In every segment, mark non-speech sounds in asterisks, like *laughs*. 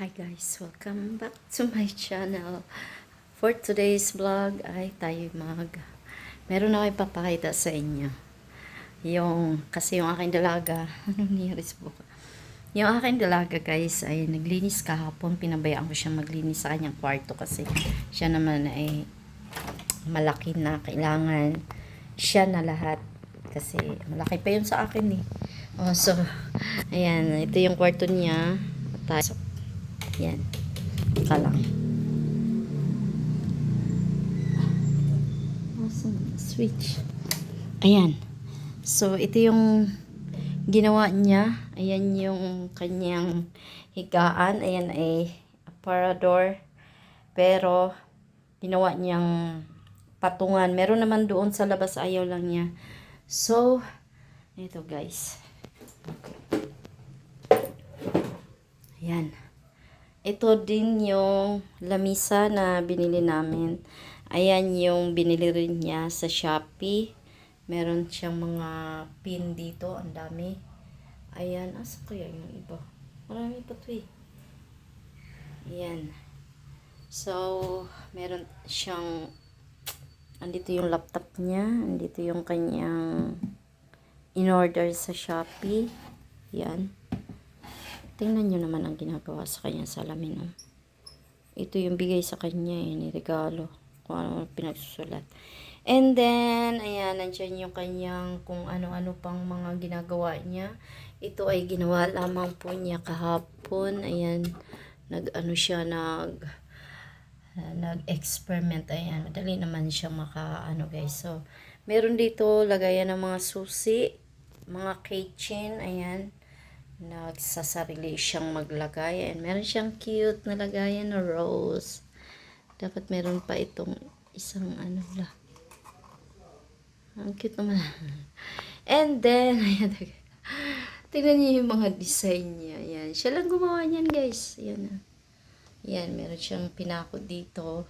Hi guys, welcome back to my channel. For today's vlog ay tayo mag meron ako ipapakita sa inyo. Yung kasi yung aking dalaga, ano niyaris po? Yung aking dalaga guys ay naglinis kahapon, pinabayaan ko siya maglinis sa kanyang kwarto kasi siya naman ay malaki na kailangan siya na lahat kasi malaki pa yun sa akin eh. Oh, so, ayan, ito yung kwarto niya. Tayo. Yan. Ka lang. Awesome. Switch. Ayan. So, ito yung ginawa niya. Ayan yung kanyang higaan. Ayan ay aparador. Pero, ginawa niyang patungan. Meron naman doon sa labas. Ayaw lang niya. So, ito guys. Ayan. Ito din yung lamisa na binili namin. Ayan yung binili rin niya sa Shopee. Meron siyang mga pin dito. Ang dami. Ayan. Asa kaya yung iba? Marami pa to eh. Ayan. So, meron siyang andito yung laptop niya. Andito yung kanyang in-order sa Shopee. Yan. Tingnan nyo naman ang ginagawa sa kanya salamin. Oh. Ito yung bigay sa kanya eh, ni regalo. Kung ano pinagsusulat. And then, ayan, nandyan yung kanyang kung ano-ano pang mga ginagawa niya. Ito ay ginawa lamang po niya kahapon. Ayan, nag-ano siya, nag uh, nag-experiment. Ayan, madali naman siya maka, ano guys. So, meron dito lagayan ng mga susi, mga keychain, ayan nagsasarili siyang maglagay. And meron siyang cute na lagayan na rose. Dapat meron pa itong isang ano la. Ang cute naman. *laughs* And then *laughs* ayan tingnan niyo yung mga design niya. Ayan. Siya lang gumawa niyan guys. Ayan ayan meron siyang pinako dito.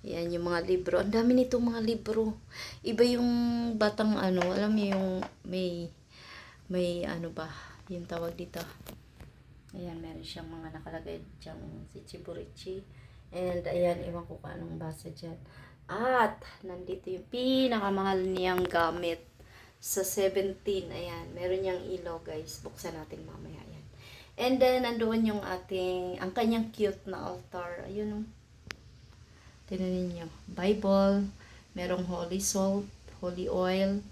Ayan, yung mga libro. Ang dami nito mga libro. Iba yung batang ano, alam mo yung may, may ano ba, yung tawag dito. Ayan, meron siyang mga nakalagay diyang si Chiburichi. And ayan, iwan ko kung anong basa dyan. At, nandito yung pinakamahal niyang gamit sa 17. Ayan, meron niyang ilaw guys. Buksan natin mamaya. Ayan. And then, nandoon yung ating, ang kanyang cute na altar. Ayun, oh. Tignan ninyo. Bible, merong holy salt, holy oil,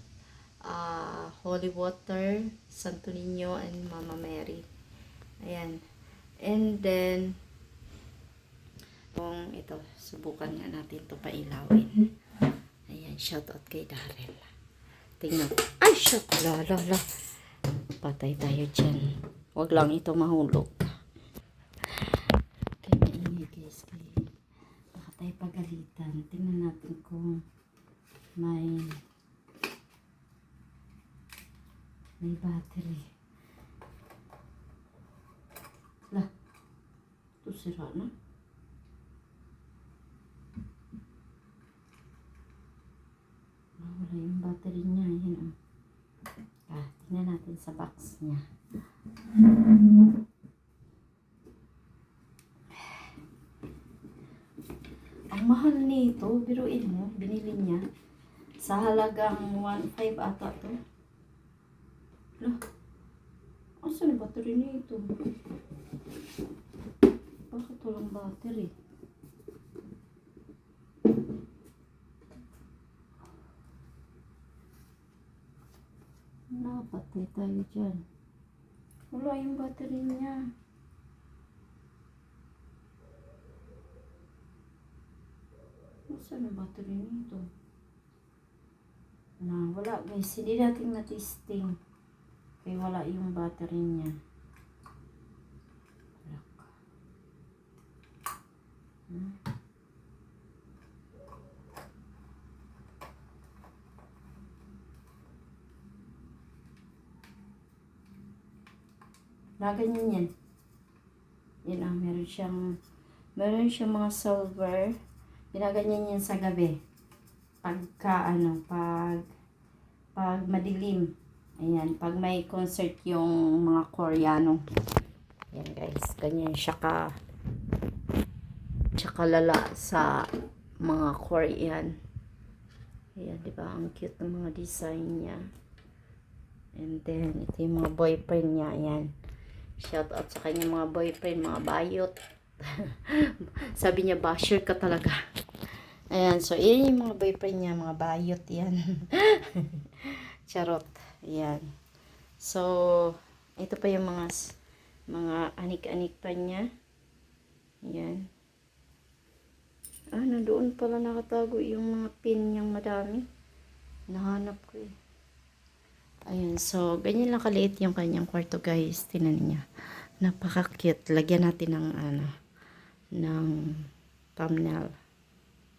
uh, holy water, Santo Niño, and Mama Mary. Ayan. And then, kung ito, subukan nga natin ito pailawin. Ayan, shout out kay Darrell. Tingnan. Ay, shout. La, la, la. Patay tayo dyan. Huwag lang ito mahulog. Kaya ini guys, kaya baka tayo pagalitan. Tingnan natin kung may may battery. Lah, ito sira na. Nawala yung battery niya. Yan oh. Ah, tingnan natin sa box niya. Ang mahal nito, biruin mo, binili niya. Sa halagang 1.5 ata to. Lah, asan yung battery nito? Bakit walang battery? Napatay tayo dyan. Wala yung battery niya. Saan ang battery nito? Na, wala guys. Hindi natin na-testing. Kaya wala yung battery niya. Hmm. Naganyan yan. Yan ah, meron siyang meron siyang mga silver. Ginaganyan yan sa gabi. Pagka ano, pag pag madilim. Ayan, pag may concert yung mga Koreano. Yan guys, ganyan siya ka tsaka lala sa mga Korean. Ayan, di ba? Ang cute ng mga design niya. And then, ito yung mga boyfriend niya. Ayan. Shout out sa kanyang mga boyfriend, mga bayot. *laughs* Sabi niya, basher ka talaga. Ayan, so, yun yung mga boyfriend niya, mga bayot. Yan. *laughs* Charot. Ayan. So, ito pa yung mga mga anik-anik pa niya. Ayan. Ah, nandoon pala nakatago yung mga pin niyang madami. Nahanap ko eh. Ayan, so, ganyan lang kaliit yung kanyang kwarto guys. Tinan niya. Napaka-cute. Lagyan natin ng ano, ng thumbnail.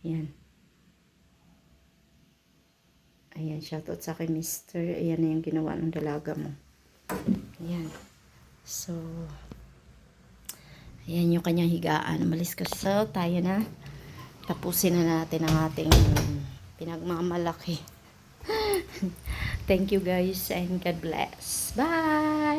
Ayan. Ayan, shoutout sa kay Mr. Ayan na yung ginawa ng dalaga mo. Ayan. So, ayan yung kanyang higaan. Malis kasi so, tayo na. Tapusin na natin ang ating pinagmamalaki. *laughs* Thank you guys and God bless. Bye!